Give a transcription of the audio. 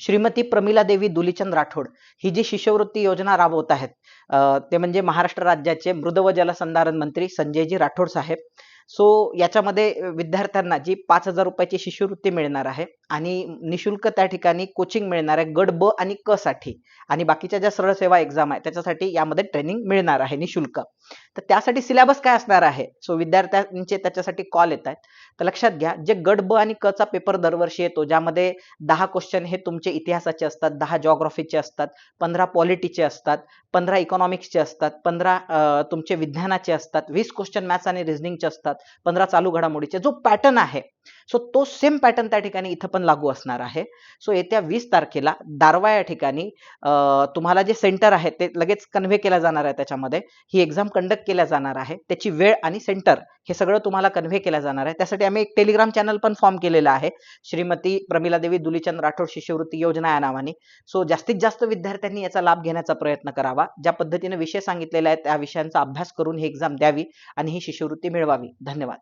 श्रीमती प्रमिला देवी दुलीचंद राठोड ही जी शिष्यवृत्ती योजना राबवत आहेत ते म्हणजे महाराष्ट्र राज्याचे मृद व जलसंधारण मंत्री संजयजी राठोड साहेब सो याच्यामध्ये विद्यार्थ्यांना जी पाच हजार रुपयाची शिष्यवृत्ती मिळणार आहे आणि निशुल्क त्या ठिकाणी कोचिंग मिळणार आहे गट ब आणि क साठी. आणि बाकीच्या ज्या सरळ सेवा एक्झाम आहे त्याच्यासाठी यामध्ये ट्रेनिंग मिळणार आहे निशुल्क. तर त्यासाठी सिलेबस काय असणार आहे? सो विद्यार्थ्यांचे त्याच्यासाठी कॉल येत आहेत. तर लक्षात घ्या जे गट ब आणि क चा पेपर दरवर्षी येतो ज्यामध्ये दहा क्वेश्चन हे तुमचे इतिहासाचे असतात दहा जॉग्रॉफीचे असतात पंधरा पॉलिटीचे असतात पंधरा इकॉनॉमिक्सचे असतात पंधरा तुमचे विज्ञानाचे असतात वीस क्वेश्चन मॅथ्स आणि रिझनिंगचे असतात पंधरा चालू घडामोडीचे जो पॅटर्न आहे सो तो सेम पॅटर्न त्या ठिकाणी इथं पण लागू असणार आहे. सो येत्या वीस तारखेला दारवा या ठिकाणी तुम्हाला जे सेंटर आहे ते लगेच कन्व्हे केलं जाणार आहे त्याच्यामध्ये. ही एक्झाम कंडक्ट केल्या जाणार आहे. त्याची वेळ आणि सेंटर हे सगळं तुम्हाला कन्व्हे केलं जाणार आहे. त्यासाठी आम्ही एक टेलिग्राम चॅनल पण फॉर्म केलेलं आहे. श्रीमती प्रमिला देवी दुलीचंद राठोड शिष्यवृत्ती योजना या नावाने. सो जास्तीत जास्त विद्यार्थ्यांनी याचा लाभ घेण्याचा प्रयत्न करावा. ज्या पद्धतीने विषय सांगितलेला आहे त्या विषयांचा अभ्यास करून ही एक्झाम द्यावी आणि ही शिष्यवृत्ती मिळवावी. धन्यवाद.